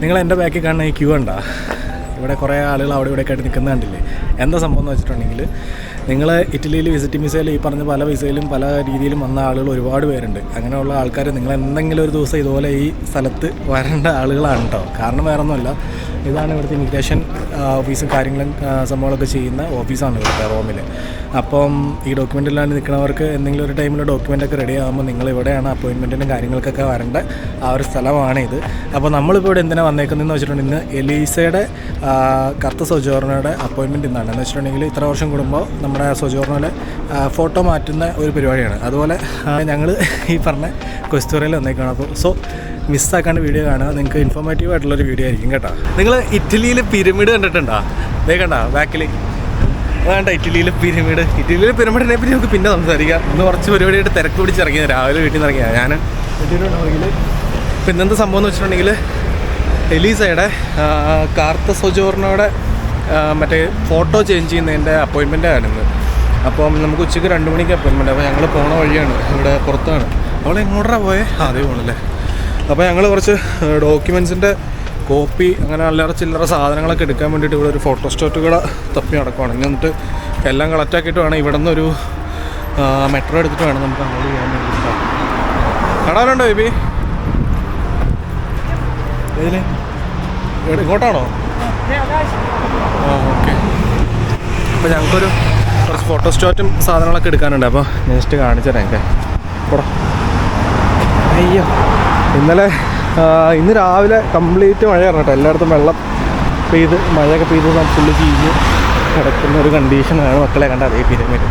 നിങ്ങൾ എന്റെ ബാക്കിൽ കാണുന്ന ഈ ക്യൂ ഉണ്ട ഇവിടെ കുറേ ആളുകൾ അവിടെ ഇവിടെ ആയിട്ട് നിൽക്കുന്ന കണ്ടില്ലേ? എന്താ സംഭവം എന്ന് വെച്ചിട്ടുണ്ടെങ്കിൽ നിങ്ങൾ ഇറ്റലിയിൽ വിസിറ്റിംഗ് വിസയിൽ ഈ പറഞ്ഞ പല വിസയിലും പല രീതിയിലും വന്ന ആളുകൾ ഒരുപാട് പേരുണ്ട്. അങ്ങനെയുള്ള ആൾക്കാർ നിങ്ങൾ എന്തെങ്കിലും ഒരു ദിവസം ഇതുപോലെ ഈ സ്ഥലത്ത് വരേണ്ട ആളുകളാണ് കേട്ടോ. കാരണം വേറെ ഒന്നുമല്ല ഇതാണ് ഇവിടുത്തെ ഇമിഗ്രേഷൻ ഓഫീസും കാര്യങ്ങളും സംഭവങ്ങളൊക്കെ ചെയ്യുന്ന ഓഫീസാണ് ഇവിടുത്തെ റോമിൽ അപ്പം ഈ ഡോക്യുമെന്റ് ഇല്ലാണ്ട് നിൽക്കുന്നവർക്ക് എന്തെങ്കിലും ഒരു ടൈമിൽ ഡോക്യുമെന്റ് ഒക്കെ റെഡി ആകുമ്പോൾ നിങ്ങൾ ഇവിടെയാണ് അപ്പോയിൻമെന്റിനും കാര്യങ്ങൾക്കൊക്കെ വരേണ്ട ആ ഒരു സ്ഥലമാണ് ഇത്. അപ്പോൾ നമ്മളിപ്പോൾ ഇവിടെ എന്തിനാണ് വന്നേക്കുന്നതെന്ന് വെച്ചിട്ടുണ്ടെങ്കിൽ ഇന്ന് എലീസയുടെ കറുത്ത സൊജോർണയുടെ അപ്പോയിൻമെന്റ് ഇന്നാണ്. എന്ന് വെച്ചിട്ടുണ്ടെങ്കിൽ ഇത്ര വർഷം കൂടുമ്പോൾ നമ്മുടെ സൊജോർണയുടെ ഫോട്ടോ മാറ്റുന്ന ഒരു പരിപാടിയാണ്. അതുപോലെ ഞങ്ങൾ ഈ പറഞ്ഞ കൊസ്തൂറയിൽ വന്നേക്കാണ്. അപ്പോൾ സോ മിസ്സാക്കാണ്ട് വീഡിയോ കാണുക. നിങ്ങൾക്ക് ഇൻഫോർമേറ്റീവ് ആയിട്ടുള്ളൊരു വീഡിയോ ആയിരിക്കും കേട്ടോ. നിങ്ങൾ ഇറ്റലിയിൽ പിരമിഡ് കണ്ടിട്ടുണ്ടോ? അതേ കണ്ട ബാക്കിൽ അതാണ്ട ഇറ്റലിയിലെ പിരമിഡ്. ഇറ്റലിയിലെ പിരമിഡിനെ പറ്റി നമുക്ക് പിന്നെ സംസാരിക്കാം. ഇന്ന് കുറച്ച് പരിപാടിയായിട്ട് തിരക്ക് പിടിച്ചിറങ്ങിയത് രാവിലെ വീട്ടിൽ നിന്ന് ഇറങ്ങിയത് ഞാൻ ഇപ്പം ഇന്നത്തെ സംഭവം എന്ന് വെച്ചിട്ടുണ്ടെങ്കിൽ എലീസയുടെ കാർത്ത സൊജോർണയുടെ മറ്റേ ഫോട്ടോ ചേഞ്ച് ചെയ്യുന്നതിന്റെ അപ്പോയിൻമെന്റ് ആയിരുന്നു അപ്പം നമുക്ക് ഉച്ചയ്ക്ക് രണ്ട് മണിക്ക് അപ്പോയിൻമെന്റ് അപ്പോൾ ഞങ്ങൾ പോണ വഴിയാണ്. ഇവിടെ പുറത്താണ്. അവളെ എങ്ങോട്ടാണ് പോയേ? അതേ പോകണല്ലേ അപ്പോൾ ഞങ്ങൾ കുറച്ച് ഡോക്യുമെൻസിന്റെ കോപ്പി അങ്ങനെ അല്ലറ ചില്ലറ സാധനങ്ങളൊക്കെ എടുക്കാൻ വേണ്ടിയിട്ട് ഇവിടെ ഒരു ഫോട്ടോ സ്റ്റോറ്റ് കൂടെ തപ്പി നടക്കുവാണ്. ഇനി എന്നിട്ട് എല്ലാം കളക്ട് ആക്കിയിട്ട് വേണം. ഇവിടെ നിന്നൊരു മെട്രോ എടുത്തിട്ട് വേണം നമുക്ക് അങ്ങോട്ട് പോകാൻ വേണ്ടിയിട്ട്. കാണാനുണ്ടോ ബേബി? ഇങ്ങോട്ടാണോ? ആ ഓക്കെ. അപ്പോൾ ഞങ്ങൾക്കൊരു കുറച്ച് ഫോട്ടോ സ്റ്റോറ്റും സാധനങ്ങളൊക്കെ എടുക്കാനുണ്ട്. അപ്പോൾ ജസ്റ്റ് കാണിച്ചു തരാം എനിക്ക് അയ്യോ. ഇന്നലെ ഇന്ന് രാവിലെ കംപ്ലീറ്റ് മഴയാണ് കേട്ടോ. എല്ലായിടത്തും വെള്ളം പെയ്ത് മഴയൊക്കെ പെയ്ത് ഫുള്ള് ചീഞ്ഞ് കിടക്കുന്ന ഒരു കണ്ടീഷനാണ് മക്കളെ കണ്ട. അതേ പിരമിഡ്.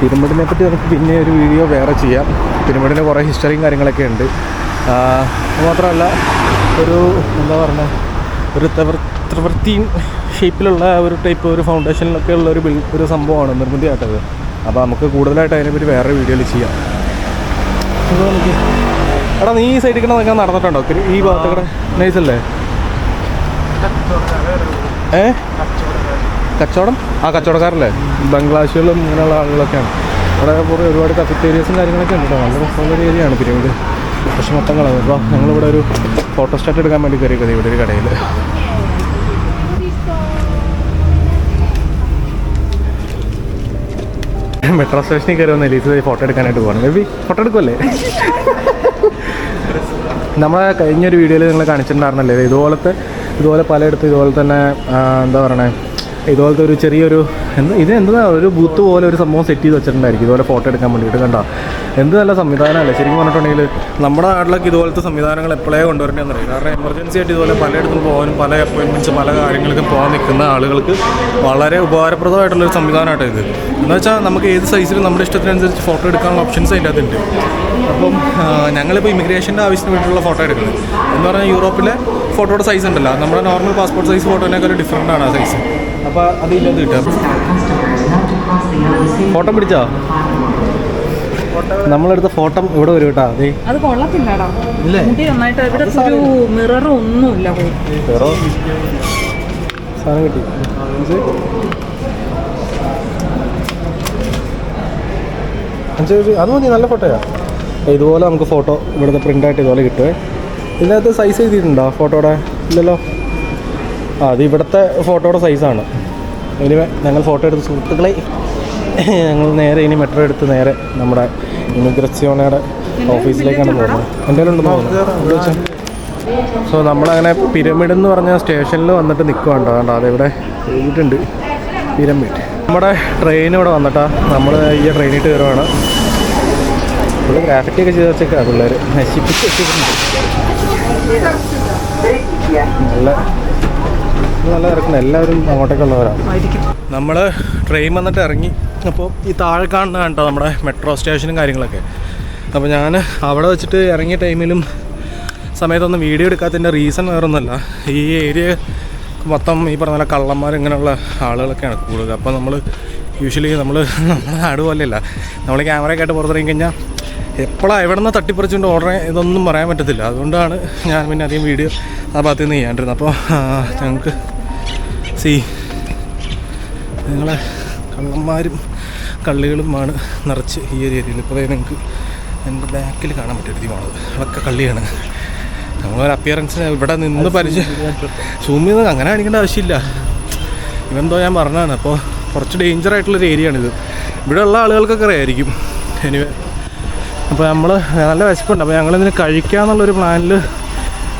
പിരമിഡിനെ പറ്റി നമുക്ക് പിന്നെ ഒരു വീഡിയോ വേറെ ചെയ്യാം. പിരമിഡിന് കുറേ ഹിസ്റ്ററിയും കാര്യങ്ങളൊക്കെ ഉണ്ട്. മാത്രമല്ല ഒരു എന്താ പറയുക ഒരു ത്രവൃത്തിയും ഷേപ്പിലുള്ള ഒരു ടൈപ്പ് ഒരു ഫൗണ്ടേഷനിലൊക്കെ ഉള്ള ഒരു ബിൽ ഒരു സംഭവമാണ് നിർമ്മിതി നിർമ്മിതിയായിട്ടത്. അപ്പോൾ നമുക്ക് കൂടുതലായിട്ട് അതിനെപ്പറ്റി വേറെ വീഡിയോയിൽ ചെയ്യാം. എടാ നീ ഈ സൈഡിൽ കൂടെ നിൽക്കാൻ നടന്നിട്ടുണ്ടോ? ഈ ഭാഗത്ത് കൂടെ നൈസല്ലേ ഏ? കച്ചവടം? ആ കച്ചവടക്കാരല്ലേ? ബംഗ്ലാദേശികളും ഇങ്ങനെയുള്ള ആളുകളൊക്കെയാണ്. അവിടെ കുറേ ഒരുപാട് കഫറ്റേരിയസും കാര്യങ്ങളൊക്കെ ഉണ്ട് നല്ല രസമുള്ളൊരു ഏരിയയാണ് പിന്നീട് പക്ഷെ മൊത്തം കളഞ്ഞു അപ്പോൾ ഞങ്ങളിവിടെ ഒരു ഫോട്ടോ സ്റ്റാറ്റ് എടുക്കാൻ വേണ്ടി കയറിയത് ഇവിടെ ഒരു കടയിൽ മെട്രോ സ്റ്റേഷനിൽ കയറി വന്ന് എലീസ് ഫോട്ടോ എടുക്കാനായിട്ട് പോകണം ബേബി ഫോട്ടോ എടുക്കുമല്ലേ നമ്മളെ കഴിഞ്ഞൊരു വീഡിയോയിൽ നിങ്ങൾ കാണിച്ചിട്ടുണ്ടായിരുന്നല്ലേ? ഇതുപോലത്തെ ഇതുപോലെ പലയിടത്തും ഇതുപോലെ തന്നെ എന്താ പറയണേ? ഇതുപോലത്തെ ഒരു ചെറിയൊരു എന്ത് ഇത് എന്താ ഒരു ബൂത്ത് പോലെ ഒരു സംഭവം സെറ്റ് ചെയ്ത് വെച്ചിട്ടുണ്ടായിരിക്കും. ഇതുപോലെ ഫോട്ടോ എടുക്കാൻ വേണ്ടിയിട്ട് കണ്ടോ? എന്ത് നല്ല സംവിധാനമല്ലേ? ശരിക്കും പറഞ്ഞിട്ടുണ്ടെങ്കിൽ നമ്മുടെ നാട്ടിലൊക്കെ ഇതുപോലത്തെ സംവിധാനങ്ങൾ എപ്പോഴേ കൊണ്ടുവരേണ്ടതെന്ന് അറിയാം കാരണം എമർജൻസി ആയിട്ട് ഇതുപോലെ പലയിടത്തും പോകാനും പല അപ്പോയിൻമെന്റ്സ് പല കാര്യങ്ങൾക്കും പോകാൻ നിൽക്കുന്ന ആളുകൾക്ക് വളരെ ഉപകാരപ്രദമായിട്ടുള്ളൊരു സംവിധാനമായിട്ട് ഇത്. എന്ന് വെച്ചാൽ നമുക്ക് ഏത് സൈസിലും നമ്മുടെ ഇഷ്ടത്തിനനുസരിച്ച് ഫോട്ടോ എടുക്കാനുള്ള ഓപ്ഷൻസ് അതിന്റെ അകത്തുണ്ട്. അപ്പം ഞങ്ങളിപ്പോൾ ഇമിഗ്രേഷന്റെ ആവശ്യത്തിന് വേണ്ടിയിട്ടുള്ള ഫോട്ടോ എടുക്കുന്നത്. എന്ന് പറഞ്ഞാൽ യൂറോപ്പിലെ ഫോട്ടോയുടെ സൈസ് ഉണ്ടല്ലോ. നമ്മുടെ നോർമൽ പാസ്പോർട്ട് സൈസ് ഫോട്ടോനേക്കാൾ ഡിഫറെന്റ് ആണ് ആ സൈസ് അപ്പോൾ അത് ഇല്ലാതെ കിട്ടുക ഫോട്ടോ പിടിച്ചോ? നമ്മളെടുത്ത ഫോട്ടോ ഇവിടെ വരും കേട്ടോ അതെ അത് കൊള്ളത്തില്ലടാ? മുടി നന്നായിട്ട് ഇവിടെ ഒരു മിറർ ഒന്നുമില്ല സാധനം കിട്ടി. ഇത് അഞ്ച് ഒരു- അത് മതി നല്ല ഫോട്ടോയാ ഇതുപോലെ നമുക്ക് ഫോട്ടോ ഇവിടുത്തെ പ്രിന്റായിട്ട് ഇതുപോലെ കിട്ടുമേ ഇതിനകത്ത് സൈസ് എഴുതിയിട്ടുണ്ടോ? ഫോട്ടോയുടെ ഇല്ലല്ലോ. ആ അത് ഇവിടുത്തെ ഫോട്ടോയുടെ സൈസാണ് ഇനി ഞങ്ങൾ ഫോട്ടോ എടുത്ത് സുഹൃത്തുക്കളെ ഞങ്ങൾ നേരെ ഇനി മെട്രോ എടുത്ത് നേരെ നമ്മുടെ ഇമിഗ്രസിയോണയുടെ ഓഫീസിലേക്കാണ് പോകുന്നത്. എന്റെ ഉണ്ടോ സോ നമ്മളങ്ങനെ പിരമിഡ് എന്ന് പറഞ്ഞ സ്റ്റേഷനിൽ വന്നിട്ട് നിൽക്കുവാണ്ടോ കണ്ടോ അതെവിടെ എഴുതിയിട്ടുണ്ട് പിരമിഡ് നമ്മുടെ ട്രെയിൻ ഇവിടെ വന്നിട്ടാ. നമ്മൾ ഈ ട്രെയിനിട്ട് കയറുവാണ് ഫുള്ള് ഗ്രാഫിറ്റി ഒക്കെ ചെയ്ത് വെച്ചേക്കാ പിള്ളേർ നശിപ്പിച്ച് വെച്ചിട്ടുണ്ട് നല്ല നല്ല ഇറക്കണം എല്ലാവരും അങ്ങോട്ടേക്കുള്ളവരാണ് നമ്മൾ ട്രെയിൻ വന്നിട്ട് ഇറങ്ങി. അപ്പോൾ ഈ താഴെ കാണുന്ന കണ്ടോ നമ്മുടെ മെട്രോ സ്റ്റേഷനും കാര്യങ്ങളൊക്കെ. അപ്പോൾ ഞാൻ അവിടെ വെച്ചിട്ട് ഇറങ്ങിയ ടൈമിലും സമയത്തൊന്നും വീഡിയോ എടുക്കാത്തതിന്റെ റീസൺ വേറൊന്നുമല്ല. ഈ ഏരിയ മൊത്തം ഈ പറഞ്ഞ പോലെ കള്ളന്മാർ ഇങ്ങനെയുള്ള ആളുകളൊക്കെയാണ് കൂടുതൽ. അപ്പോൾ നമ്മൾ യൂഷ്വലി നമ്മൾ നമ്മുടെ നാട് പോലെയല്ല. നമ്മൾ ക്യാമറയൊക്കെ ആയിട്ട് പുറത്തിറങ്ങി കഴിഞ്ഞാൽ എപ്പോഴാണ് എവിടെ നിന്ന് തട്ടിപ്പറിച്ചുകൊണ്ട് ഓർഡർ ഇതൊന്നും പറയാൻ പറ്റത്തില്ല. അതുകൊണ്ടാണ് ഞാൻ പിന്നെ അധികം വീഡിയോ ആ ഭാഗത്ത് നിന്ന് ചെയ്യാണ്ടിരുന്നത്. അപ്പോൾ ഞങ്ങൾക്ക് സി നിങ്ങളെ കള്ളന്മാരും കള്ളികളുമാണ് നിറച്ച് ഈ ഒരു ഏരിയയിൽ. ഇപ്പോൾ നിങ്ങൾക്ക് എന്റെ ബാക്കിൽ കാണാൻ പറ്റും പോണത് അതൊക്കെ കള്ളിയാണ്. നമ്മളൊരു അപ്പിയറൻസിന് ഇവിടെ നിന്ന് പരിചയം സൂം ചെയ്ത് അങ്ങനെ കാണിക്കേണ്ട ആവശ്യമില്ല. ഇവെന്തോ ഞാൻ പറഞ്ഞതാണ്. അപ്പോൾ കുറച്ച് ഡേഞ്ചർ ആയിട്ടുള്ളൊരു ഏരിയ ആണിത്. ഇവിടെ ഉള്ള ആളുകൾക്കൊക്കെ അറിയായിരിക്കും. എനിവേ അപ്പോൾ നമ്മൾ നല്ല വിശപ്പുണ്ട്. അപ്പോൾ ഞങ്ങളിതിന് കഴിക്കാമെന്നുള്ളൊരു പ്ലാനിൽ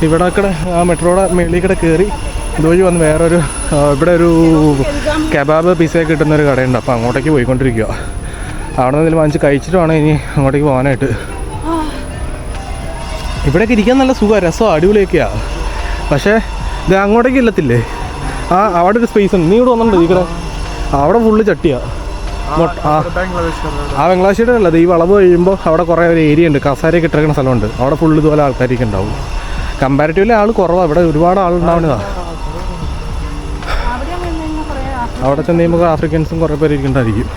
ഇവിടെ കൂടെ ആ മെട്രോയുടെ മേളിൽ കൂടെ കയറി ഇതുവഴി വന്ന് വേറൊരു ഇവിടെ ഒരു കബാബ് പിസയൊക്കെ കിട്ടുന്ന ഒരു കടയുണ്ട്. അപ്പോൾ അങ്ങോട്ടേക്ക് പോയിക്കൊണ്ടിരിക്കുക അവിടെ നിന്ന് വാങ്ങിച്ച് കഴിച്ചിട്ട് വേണം ഇനി അങ്ങോട്ടേക്ക് പോകാനായിട്ട്. ഇവിടെയൊക്കെ ഇരിക്കാൻ നല്ല സുഖമാണ് രസമാണ് അടിപൊളിയൊക്കെയാണ് പക്ഷേ ഇത് അങ്ങോട്ടേക്ക് ഇല്ലത്തില്ലേ ആ അവിടെ ഒരു സ്പേസ് ഉണ്ട്. നീ ഇവിടെ വന്നിട്ടുണ്ട് ഇവിടെ അവിടെ ഫുള്ള് ചട്ടിയാ. മൊട്ട ആ. ബംഗ്ലാദേശിയുടെ അല്ല ഈ വളവ് കഴിയുമ്പോൾ അവിടെ കുറേ ഒരു ഏരിയ ഉണ്ട്. കസാരയൊക്കെ ഇട്ടിരിക്കുന്ന സ്ഥലമുണ്ട്. അവിടെ ഫുള്ള് ഇതുപോലെ ആൾക്കാരൊക്കെ ഉണ്ടാവും. കമ്പാരിറ്റീവ്ലി ആൾ കുറവാണ് ഇവിടെ ഒരുപാട് ആളുണ്ടാവുന്നതാ അവിടെ വന്നു കുറേ അവിടെ ചെന്ന് കഴിയുമ്പോൾ ആഫ്രിക്കൻസും കുറേ പേര് ഇരിക്കണ്ടായിരിക്കും.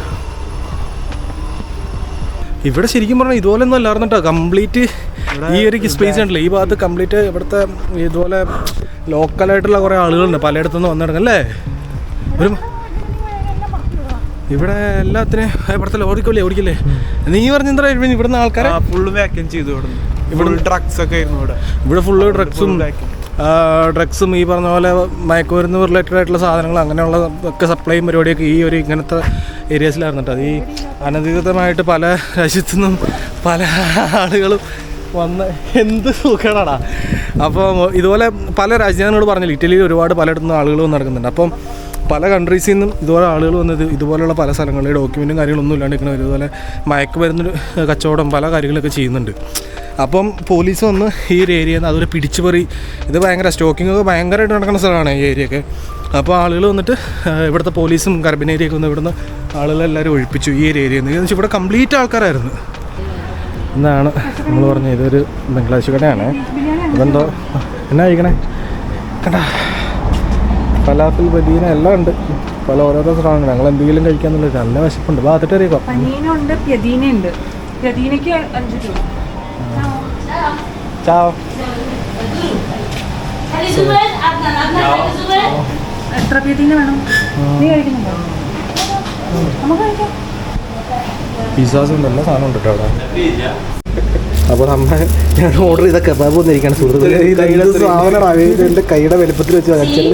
ഇവിടെ ശരിക്കും പറഞ്ഞാൽ ഇതുപോലെ ഒന്നും അല്ലായിരുന്നു കേട്ടോ കംപ്ലീറ്റ് ഈ ഒരു സ്പേസ് ഉണ്ടല്ലോ. ഈ ഭാഗത്ത് കംപ്ലീറ്റ് ഇവിടുത്തെ ഇതുപോലെ ലോക്കലായിട്ടുള്ള കുറേ ആളുകളുണ്ട്. പലയിടത്തുനിന്ന് വന്നിടങ്ങല്ലേ ഒരു ഇവിടെ എല്ലാത്തിനും ഇവിടുത്തെ ഓടിക്കില്ലേ ഓടിക്കില്ലേ? നീ പറഞ്ഞെന്താ ഇവിടുന്ന് ആൾക്കാരെ? ഫുള്ള് വാക്യം ചെയ്തു ഇവിടെ ഇവിടെ ഡ്രഗ്സ് ഒക്കെ ആയിരുന്നു ഇവിടെ. ഇവിടെ ഫുള്ള് ഡ്രഗ്സും ഡ്രഗ്സും ഈ പറഞ്ഞ പോലെ മയക്കുമരുന്ന് റിലേറ്റഡ് ആയിട്ടുള്ള സാധനങ്ങൾ അങ്ങനെയുള്ള ഒക്കെ സപ്ലൈയും പരിപാടിയൊക്കെ ഈ ഒരു ഇങ്ങനത്തെ ഏരിയസിലായിരുന്നു കേട്ടോ അത് ഈ അനധികൃതമായിട്ട് പല രാജ്യത്തു നിന്നും പല ആളുകളും വന്ന് എന്ത് സുഖമാണാ അപ്പോൾ ഇതുപോലെ പല രാജ്യങ്ങളോട് പറഞ്ഞില്ല ഇറ്റലിയിൽ ഒരുപാട് പലയിടത്തുനിന്ന് ആളുകൾ വന്ന് നടക്കുന്നുണ്ട്. അപ്പം പല കൺട്രീസിൽ നിന്നും ഇതുപോലെ ആളുകൾ വന്നത് ഇതുപോലെയുള്ള പല സ്ഥലങ്ങളിൽ ഡോക്യുമെന്റും കാര്യങ്ങളൊന്നും ഇല്ലാണ്ട് ഇങ്ങനെ ഇതുപോലെ മയക്കുമരുന്ന് കച്ചവടം പല കാര്യങ്ങളൊക്കെ ചെയ്യുന്നുണ്ട്. അപ്പം പോലീസ് വന്ന് ഈ ഒരു ഏരിയ അതൊരു പിടിച്ചുപറി ഇത് ഭയങ്കര സ്റ്റോക്കിംഗ് ഒക്കെ ഭയങ്കരമായിട്ട് നടക്കുന്ന സ്ഥലമാണ് ഈ ഏരിയയൊക്കെ അപ്പോൾ ആളുകൾ വന്നിട്ട് ഇവിടുത്തെ പോലീസും കർബിൻ ഏരിയയൊക്കെ വന്ന് ഇവിടുന്ന് ആളുകളെല്ലാവരും ഒഴിപ്പിച്ചു ഈ ഒരു ഏരിയയിൽ നിന്ന് ഇവിടെ കംപ്ലീറ്റ് ആൾക്കാരായിരുന്നു. എന്നാണ് നമ്മൾ പറഞ്ഞത് ഇതൊരു ബംഗ്ലാദേശ് കടയാണ് അതെന്തോ എന്നാ കഴിക്കണേ? കണ്ടാ. ഫലാഫിൽ ബദീന എല്ലാം ഉണ്ട്. പല ഓരോരോ സാധനങ്ങൾ. ഞങ്ങൾ എന്തെങ്കിലും കഴിക്കാന്നുള്ളത് നല്ല വിശപ്പുണ്ട്. അറിയിക്കോ പനീനുണ്ട് പ്യദീനയ്ക്ക് അഞ്ച് രൂപ. ചാവ് എത്ര പ്യദീന വേണം? നീ കഴിക്കുന്നുണ്ടോ? നമുക്ക് കഴിക്കാം. പിസ്സാസ് ഉണ്ട് എല്ലാ സാധനം ഉണ്ട് കേട്ടോ അവിടെ. അപ്പോൾ നമ്മൾ ഞാൻ ഓർഡർ ചെയ്ത കബാബ് വന്നിരിക്കുകയാണ്. സുഹൃത്തുക്കളെ എന്റെ കൈയുടെ വലുപ്പത്തിൽ വെച്ച് വാങ്ങിച്ചത്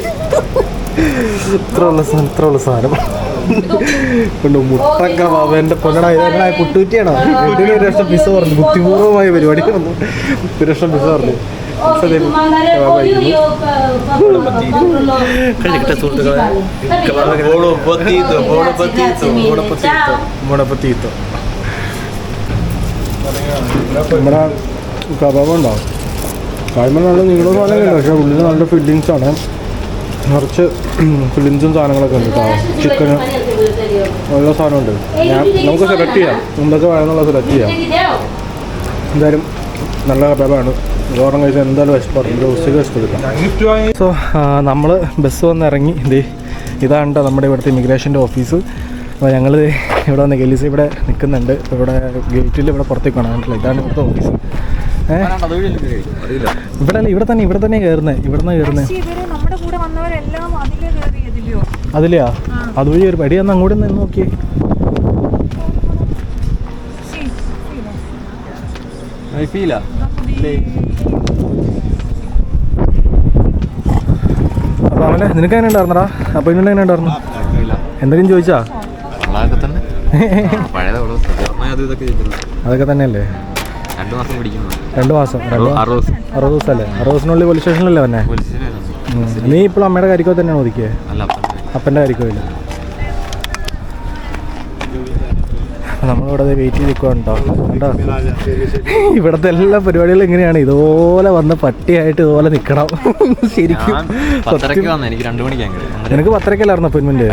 ഇത്ര ഉള്ള സാധനം ഇത്ര ഉള്ള സാധനം. കൊണ്ട് മുട്ട കബാബ് എന്റെ പൊന്നടാ പുട്ടുറ്റിയാണോ ഇതിന് ഒരു ലക്ഷം പിസ പറഞ്ഞു? ബുദ്ധിപൂർവമായ പരിപാടി വന്നു. ഒരു ലക്ഷം പിസ പറഞ്ഞു. കഴിക്കട്ടെ സുഹൃത്തുക്കളെ നമ്മുടെ കബാബ് ഉണ്ടാവും കായ്മ നല്ല നീളം സാധനമൊക്കെ പക്ഷേ ഉള്ളിൽ നല്ല ഫില്ലിങ്സ് ആണ്. നിറച്ച് ഫില്ലിങ്സും സാധനങ്ങളൊക്കെ ഉണ്ട് കേട്ടോ. നല്ല സാധനമുണ്ട്. ഞാൻ നമുക്ക് സെലക്ട് ചെയ്യാം. എന്തൊക്കെ വേണമെന്നുള്ള സെലക്ട് ചെയ്യാം. എന്തായാലും നല്ല കബാബാണ് ഓർമ്മ കഴിച്ചാൽ എന്തായാലും വിശപ്പാറുണ്ട് ഉച്ചയ്ക്ക് വിശപ്പെടുക്കാം സോ നമ്മൾ ബസ് വന്ന് ഇറങ്ങി. ഇതേ ഇതാണ് നമ്മുടെ ഇവിടുത്തെ ഇമിഗ്രേഷന്റെ ഓഫീസ് അപ്പോൾ ഞങ്ങൾ ഇവിടെ വന്ന് ഗലീസ് ഇവിടെ നിൽക്കുന്നുണ്ട് ഇവിടെ ഗേറ്റിൽ ഇവിടെ പുറത്തേക്ക് വേണം കണ്ടില്ല ഇതാണ് ഇവിടുത്തെ ഓഫീസ് ഇവിടെ അല്ല ഇവിടെ തന്നെ ഇവിടെ തന്നെ കയറുന്നത് ഇവിടെ നിന്ന് കയറുന്നത് പക്ഷേ ഇവർ നമ്മുടെ കൂടെ വന്നവരെല്ലാം അതിലേ കയറിയതില്ലയോ അതിലെയാ? അതുവഴി ഒരു പടി അന്ന് അങ്ങോട്ട് നിന്ന് നോക്കി അപ്പൊ അപ്പോൾ അവനെ നിനക്ക് എങ്ങനെ ഉണ്ടായിരുന്നടാ? അപ്പൊ ഇന്നെ എങ്ങനെ ഉണ്ടായിരുന്നു? എന്തെങ്കിലും ചോദിച്ചാ? അതൊക്കെ തന്നെയല്ലേ? രണ്ടു മാസം പിടിക്കുന്നു. രണ്ട് മാസം അറുപത് ദിവസം. അറുപത് ദിവസമല്ലേ? അറുപത് ദിവസത്തിനുള്ളിൽ പോലീസ് സ്റ്റേഷനിലല്ലേ വന്നെ? നീ ഇപ്പോൾ അമ്മയുടെ കാര്യക്കോ തന്നെയാണ് ഒതുക്കിയത് അപ്പന്റെ. കാര്യക്കോ തന്നെ. അപ്പന്റെ കാര്യക്കോയില്ല നമ്മളിവിടെ വെയിറ്റ് ചെയ്ത് നിൽക്കുന്നുണ്ടോ ഇവിടത്തെ ഇവിടുത്തെ എല്ലാ പരിപാടികളും ഇങ്ങനെയാണ്. ഇതുപോലെ വന്ന് പട്ടിയായിട്ട് ഇതുപോലെ നിൽക്കണം ശരിക്കും. ഞാൻ നിനക്ക് പത്തരക്കല്ലായിരുന്നു അപ്പോയിൻമെന്റ്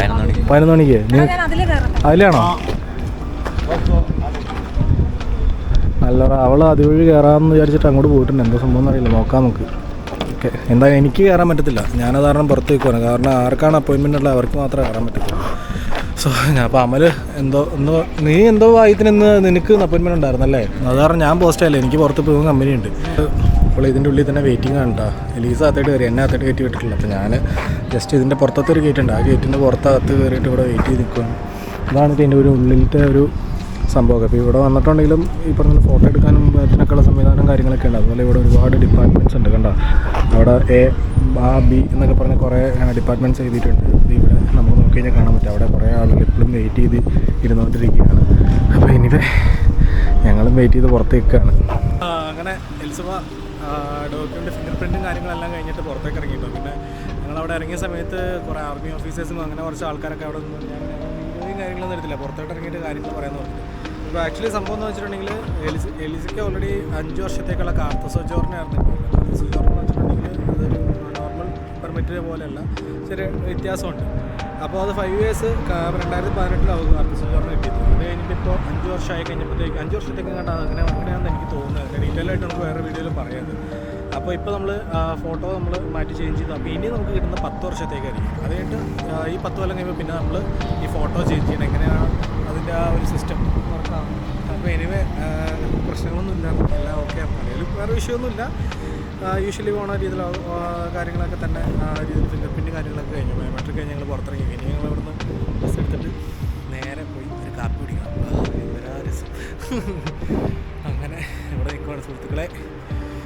പതിനൊന്ന് മണിക്ക്. ഞാൻ അതിലാണോ? അല്ലടാ അവൾ അതുവഴി കയറാമെന്ന് വിചാരിച്ചിട്ട് അങ്ങോട്ട് പോയിട്ടുണ്ട്. എന്താ സംഭവം എന്നറിയില്ല. നോക്കാം നമുക്ക്. ഓക്കെ. എന്തായാലും എനിക്ക് കയറാൻ പറ്റത്തില്ല. ഞാനത് കാരണം പുറത്ത് നിൽക്കുവാണ് കാരണം ആർക്കാണ് അപ്പോയിൻമെന്റ് ഉള്ളത്? അവർക്ക് മാത്രമേ കയറാൻ പറ്റത്തുള്ളൂ. സോ ഞാൻ അപ്പോൾ അമൽ എന്തോ എന്തോ നീ എന്തോ വായത്തിന് നിനക്ക് അപ്പോയിൻമെന്റ് ഉണ്ടായിരുന്നല്ലേ? അത് കാരണം ഞാൻ പോസ്റ്റ് ആയില്ല എനിക്ക് പുറത്ത് പോകുന്ന കമ്പനി ഉണ്ട്. അപ്പോൾ ഇതിന്റെ ഉള്ളിൽ തന്നെ വെയിറ്റിംഗ് കേട്ടോ എലീസ അകത്തായിട്ട് കയറി എന്നെ അകത്തായിട്ട് കയറ്റി വിട്ടിട്ടില്ല. അപ്പോൾ ഞാൻ ജസ്റ്റ് ഇതിന്റെ പുറത്തത്തെ ഒരു ഗേറ്റ് ഉണ്ട്. ആ ഗേറ്റിന്റെ പുറത്തകത്ത് കയറിയിട്ട് ഇവിടെ വെയിറ്റ് ചെയ്ത് നിൽക്കുകയാണ് അതാണ് ഇതിന്റെ ഒരു ഉള്ളിലത്തെ ഒരു സംഭവമൊക്കെ അപ്പോൾ ഇവിടെ വന്നിട്ടുണ്ടെങ്കിലും ഈ പറഞ്ഞ ഫോട്ടോ എടുക്കാനും അതിനൊക്കെയുള്ള സംവിധാനം കാര്യങ്ങളൊക്കെ ഉണ്ട്. അതുപോലെ ഇവിടെ ഒരുപാട് ഡിപ്പാർട്ട്മെന്റ്സ് ഉണ്ട് കണ്ടോ? അവിടെ എ ആ ബി എന്നൊക്കെ പറഞ്ഞ കുറേ ഡിപ്പാർട്ട്മെന്റ്സ് എഴുതിയിട്ടുണ്ട്. ഇവിടെ നോക്കി കഴിഞ്ഞാൽ കാണാൻ പറ്റും. അവിടെ കുറേ ആളുകൾ ഇപ്പോഴും വെയിറ്റ് ചെയ്ത് ഇരുന്നുകൊണ്ടിരിക്കുകയാണ്. അപ്പോൾ ഇനിവേ ഞങ്ങളും വെയിറ്റ് ചെയ്ത് പുറത്തേക്കാണ് അങ്ങനെ എൽസഭ ഡോക്യുമെന്റ് ഫിംഗർ പ്രിന്റും കാര്യങ്ങളെല്ലാം കഴിഞ്ഞിട്ട് പുറത്തേക്ക് ഇറങ്ങിയിട്ടോ? പിന്നെ ഞങ്ങളവിടെ ഇറങ്ങിയ സമയത്ത് കുറേ ആർമി ഓഫീസേഴ്സും അങ്ങനെ കുറച്ച് ആൾക്കാരൊക്കെ അവിടെ നിന്ന് വീഡിയോയും കാര്യങ്ങളൊന്നും എടുത്തില്ല. പുറത്തോട്ട് ഇറങ്ങിയിട്ട് കാര്യങ്ങൾ പറയാൻ നോക്കി ഇപ്പോൾ ആക്ച്വലി സംഭവം എന്ന് വെച്ചിട്ടുണ്ടെങ്കിൽ എലിസ് എലിസിക്ക് ഓൾറെഡി അഞ്ച് വർഷത്തേക്കുള്ള കാർത്ത സോജോറിനായിരുന്നു കാർത്ത സോജോറിന് വെച്ചിട്ടുണ്ടെങ്കിൽ അതൊരു നോർമൽ പെർമിറ്റ് പോലെയല്ല ചെറിയ വ്യത്യാസമുണ്ട്. അപ്പോൾ അത് ഫൈവ് ഇയേഴ്സ് രണ്ടായിരത്തി പതിനെട്ടിലാവും കാർത്ത സോജോറിന് കിട്ടിയത് അത് കഴിഞ്ഞിട്ട് ഇപ്പോൾ അഞ്ച് വർഷമായി കഴിഞ്ഞപ്പോഴത്തേക്ക് അഞ്ച് വർഷത്തേക്ക് കണ്ടാൽ അങ്ങനെ അങ്ങനെയാണെന്ന് എനിക്ക് തോന്നുന്നത്. ഡീറ്റെയിൽ ആയിട്ട് നമുക്ക് വേറെ വീഡിയോയിൽ പറയാം അപ്പോൾ ഇപ്പോൾ നമ്മൾ ഫോട്ടോ നമ്മൾ മാറ്റി ചേഞ്ച് ചെയ്ത്. അപ്പോൾ ഇനി നമുക്ക് കിട്ടുന്ന പത്ത് വർഷത്തേക്കായിരിക്കും. അത് കഴിഞ്ഞിട്ട് ഈ പത്ത് കൊല്ലം കഴിയുമ്പോൾ പിന്നെ നമ്മൾ ഈ ഫോട്ടോ ചേഞ്ച് ചെയ്യണം. എങ്ങനെയാണ് അതിന്റെ ആ ഒരു സിസ്റ്റം വർക്കാണ് അപ്പോൾ എനിവേ പ്രശ്നങ്ങളൊന്നുമില്ല എല്ലാം ഓക്കെ ആണെങ്കിലും വേറെ വിഷയമൊന്നുമില്ല യൂഷ്വലി പോണ രീതിയിൽ കാര്യങ്ങളൊക്കെ തന്നെ ആ രീതിയിൽ ഫിംഗർ പ്രിന്റ് കാര്യങ്ങളൊക്കെ കഴിഞ്ഞു. കഴിഞ്ഞ് ഞങ്ങൾ പുറത്തിറങ്ങി. പിന്നെ ഞങ്ങൾ അവിടുന്ന് ബസ് എടുത്തിട്ട് നേരെ പോയി ഒരു കാപ്പി കുടിക്കണം. അങ്ങനെ ഇവിടെ നിൽക്കുവാണ് സുഹൃത്തുക്കളെ.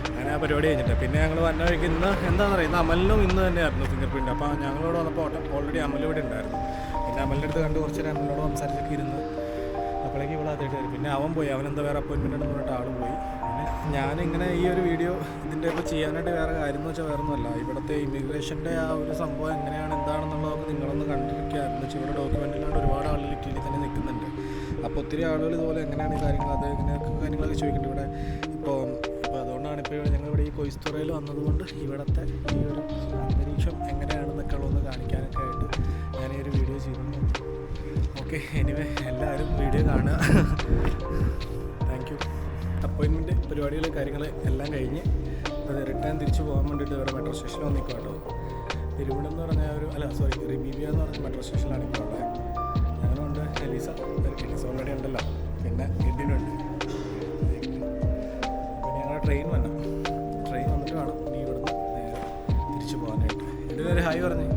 അങ്ങനെ ആ പരിപാടി കഴിഞ്ഞിട്ട്. പിന്നെ ഞങ്ങൾ വന്ന വഴിക്ക് ഇന്ന് എന്താണെന്ന് അറിയുന്നത് അമലിനും ഇന്ന് തന്നെയായിരുന്നു ഫിംഗർ പ്രിന്റ് അപ്പോൾ ഞങ്ങളോട് വന്നപ്പോൾ ഓൾറെഡി അമൽ ഇവിടെ ഉണ്ടായിരുന്നു. പിന്നെ അമലിന്റെ അടുത്ത് കണ്ട് കുറച്ച് നേരം അമലിനോട് സംസാരിച്ചൊക്കെ ഇരുന്ന് അപ്പോഴേക്ക് ഇവിടെ ആദ്യമായിട്ട് പിന്നെ അവൻ പോയി. അവൻ എന്താ വേറെ അപ്പോയിൻമെന്റ് ഉണ്ടെന്ന് പറഞ്ഞിട്ട് ആളും പോയി. ഞാനിങ്ങനെ ഈ ഒരു വീഡിയോ ഇതിന്റെ ഇപ്പോൾ ചെയ്യാനായിട്ട് വേറെ കാര്യം എന്ന് വെച്ചാൽ വേറെ ഒന്നുമല്ല ഇവിടുത്തെ ഇമിഗ്രേഷന്റെ ആ ഒരു സംഭവം എങ്ങനെയാണ് എന്താണെന്നുള്ളതൊക്കെ നിങ്ങളൊന്ന് കണ്ടിരിക്കുക. എന്ന് വെച്ചാൽ ഇവിടെ ഡോക്യുമെന്റിലാണ്ട് ഒരുപാട് ആളുകൾ ഇറ്റലിയിൽ തന്നെ നിൽക്കുന്നുണ്ട്. അപ്പോൾ ഒത്തിരി ആളുകൾ ഇതുപോലെ എങ്ങനെയാണ് ഈ കാര്യങ്ങൾ അത് ഇങ്ങനെയൊക്കെ കാര്യങ്ങളൊക്കെ ചോദിക്കുന്നുണ്ട് ഇവിടെ. ഇപ്പോൾ ഇപ്പോൾ അതുകൊണ്ടാണ് ഇപ്പോൾ ഞങ്ങൾ ഇവിടെ ഈ കൊയ്സ്തുറയിൽ വന്നതുകൊണ്ട് ഇവിടുത്തെ ഈ ഒരു അന്തരീക്ഷം എങ്ങനെയാണെന്നൊക്കെ ഉള്ളതെന്ന് കാണിക്കാനൊക്കെ ആയിട്ട് ഞാൻ ഈ ഒരു വീഡിയോ ചെയ്തു ഓക്കെ എനിവേ എല്ലാവരും വീഡിയോ കാണുക. അപ്പോയിൻമെന്റ് പരിപാടികളും കാര്യങ്ങളും എല്ലാം കഴിഞ്ഞ് അത് റിട്ടേൺ തിരിച്ചു പോകാൻ വേണ്ടിയിട്ട് ഇവിടെ മെട്രോ സ്റ്റേഷനിൽ വന്നിക്കുക കേട്ടോ. ഇരുവിടം എന്ന് പറഞ്ഞ ഒരു അല്ല സോറി റിബീബിയ എന്ന് പറഞ്ഞ മെട്രോ സ്റ്റേഷനിലാണ് ഇപ്പോൾ ഉള്ളത്. ഞാനുണ്ട് എലീസ എലീസ ഓൾറെഡി ഉണ്ടല്ലോ. പിന്നെ എഡിനുണ്ട് പിന്നെ ഞങ്ങളുടെ ട്രെയിൻ വന്നു. ട്രെയിൻ വന്നിട്ട് വേണം ഇനി ഇവിടുന്ന് തിരിച്ചു പോകാനായിട്ട്. എഡിനൊരു ഹായ് പറഞ്ഞു.